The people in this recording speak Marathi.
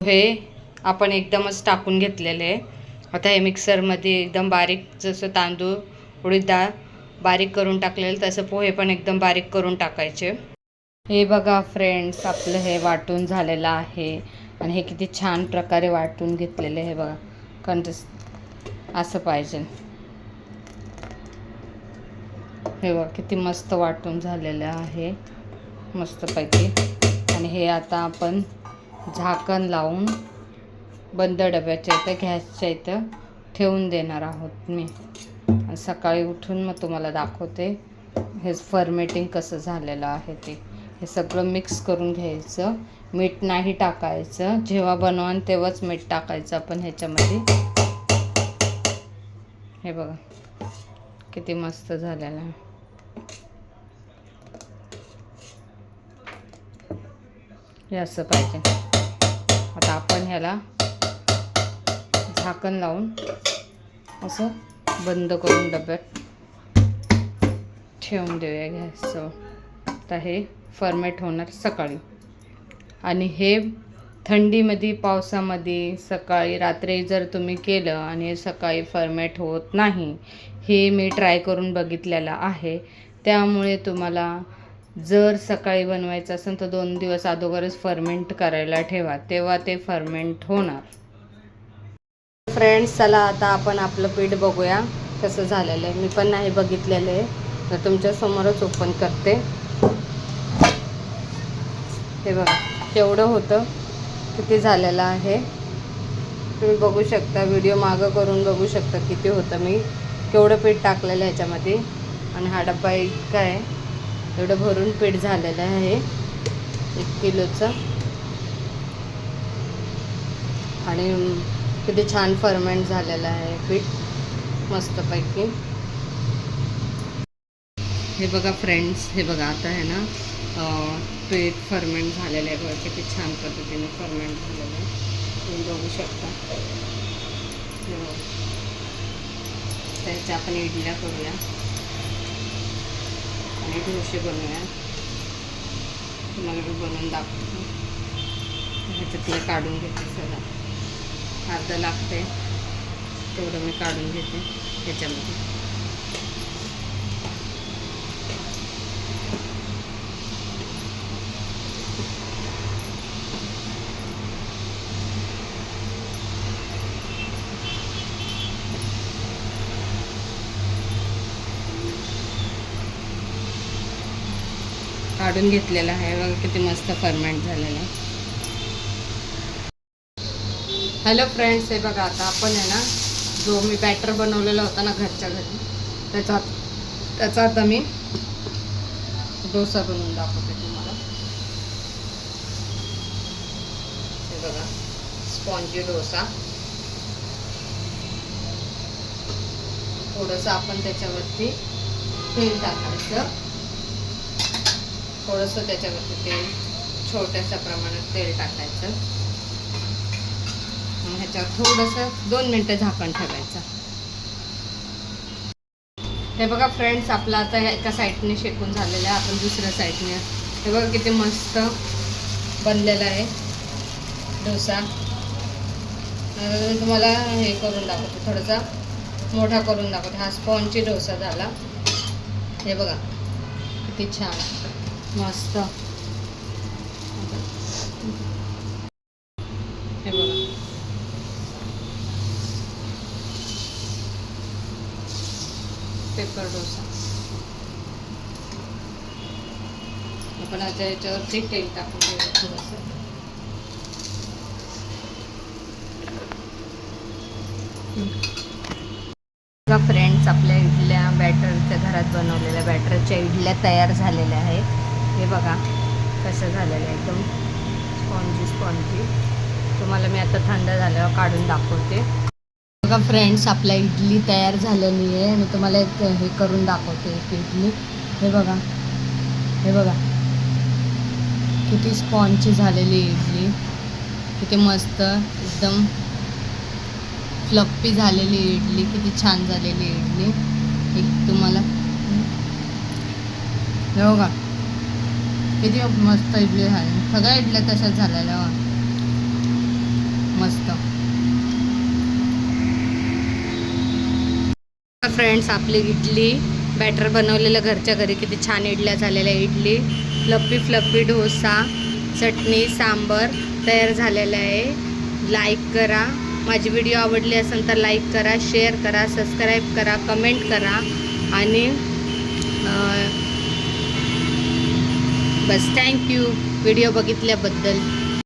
हे आपण एकदमच टाकून घेतलेले आहे. आता हे मिक्सरमध्ये एकदम बारीक जसं तांदूळ उडीद डाळ बारीक करून टाकलेलं तसं पोहे पण एकदम बारीक करून टाकायचे. हे बघा फ्रेंड्स आपलं हे वाटून झालेलं आहे. आणि हे किती छान प्रकारे वाटून घेतलेले हे बघा. कंटस असं पाहिजे. हे बघा किती मस्त वाटून झालेलं आहे. मस्तपैकी. आणि हे आता आपण झाकण लावून बंद डब्याच्या इथं गॅसच्या इथं ठेवून देणार आहोत मी. सकाळी उठून मग तुम्हाला दाखवते हे फर्मेटिंग कसं झालेलं आहे ते. हे सगळं मिक्स करून घ्यायचं. मीठ नाही टाकायचं. जेव्हा बनवान तेव्हाच मीठ टाकायचं आपण ह्याच्यामध्ये. हे बघा किती मस्त झालेलं आहे. हे असं पाहिजे. आता आपण ह्याला झाकण लावून असं बंद करून डब्यात ठेवून देऊया गॅसचं. आता हे फर्मेट होणार सकाळी. आणि हे थंडीमध्ये पावसामध्ये सकाळी रात्री जर तुम्ही केलं आणि हे सकाळी फर्मेट होत नाही हे मी ट्राय करून बघितलेलं आहे. त्यामुळे तुम्हाला जर सकाळी बनवायचं असेल तर दोन दिवस अगोदरच फर्मेंट करायला ठेवा. तेव्हा ते फर्मेंट होणार. फ्रेंड्स चला आता आपण आपलं पीठ बघूया कसं झालेलं आहे. मी पण नाही बघितलेलं आहे. तर तुमच्या समोरच ओपन करते. हे बघा केवढं होतं किती झालेलं आहे. तुम्ही बघू शकता व्हिडिओ मागं करून बघू शकता किती होतं मी. केवढं पीठ टाकलेलं आहे ह्याच्यामध्ये आणि हा डब्बा इतका आहे. एवढं भरून पीठ झालेलं आहे. एक किलोचं. आणि किती छान फर्मेंट झालेलं आहे पीठ. मस्तपैकी. हे बघा फ्रेंड्स हे बघा आता आहे ना पीठ फर्मेंट झालेलं आहे बघा किती छान पद्धतीने फर्मेंट झालेलं आहे. तुम्ही बघू शकता. हो. त्याच्या आपण इडल्या करूया. आणि बनवूया. तुम्हाला मी बनवून दाखवतो. ह्याच्यातलं काढून घेते सगळं. अर्धा लागते तेवढं मी काढून घेते ह्याच्यामध्ये. काढून घेतलेला आहे. बघा किती मस्त फर्मेंट झालेलं. आहे हॅलो फ्रेंड्स हे बघा आता आपण आहे ना जो मी बॅटर बनवलेला होता ना घरच्या घरी त्याचा त्याचा आता मी डोसा बनवून दाखवते तुम्हाला. हे बघा स्पॉन्जी डोसा. थोडंसं आपण त्याच्यावरती तेल टाकायचं. थोडंसं त्याच्यावरती तेल छोट्याशा प्रमाणात तेल टाकायचं. ह्याच्यावर थोडंसं दोन मिनटं झाकण ठेवायचं. हे बघा फ्रेंड्स आपलं आता ह्या एका साईडने शेकून झालेलं आहे आपण दुसऱ्या साईडने हे बघा किती मस्त बनलेलं आहे. डोसा. तुम्हाला हे करून दाखवते थोडासा मोठा करून दाखवते. हा स्पॉनची डोसा झाला. हे बघा किती छान. मस्त. हे बघा. पेपर डोसा. आपण आता याच्यावरती तेल टाकून घेऊया थोडंसं. फ्रेंड्स आपल्या इडल्या बॅटरच्या घरात बनवलेल्या बॅटरच्या इडल्या तयार झालेल्या आहेत. हे बघा कसं झालेलं आहे एकदम स्पॉन्जी स्पॉन्जी तुम्हाला मी आता थंड झाल्यावर काढून दाखवते. बघा फ्रेंड्स आपल्या इडली तयार झालेली आहे मी तुम्हाला एक हे करून दाखवते एक इडली. हे बघा हे बघा. किती स्पॉन्जची झालेली इडली. किती मस्त एकदम फ्लप्पी झालेली इडली. किती छान झालेली इडली. एक तुम्हाला. हे बघा. किती मस्त इडली झाली सगळ्या इडल्या तशाच झालेल्या मस्त. फ्रेंड्स आपली इडली बॅटर बनवलेलं घरच्या घरी. किती छान इडल्या झालेल्या इडली फ्लफी फ्लप्पी डोसा चटणी सांबर तयार झालेलं आहे. लाईक करा. माझी व्हिडिओ आवडली असेल तर लाईक करा शेअर करा सबस्क्राईब करा कमेंट करा. आणि बस. Thank you video बघितल्याबद्दल.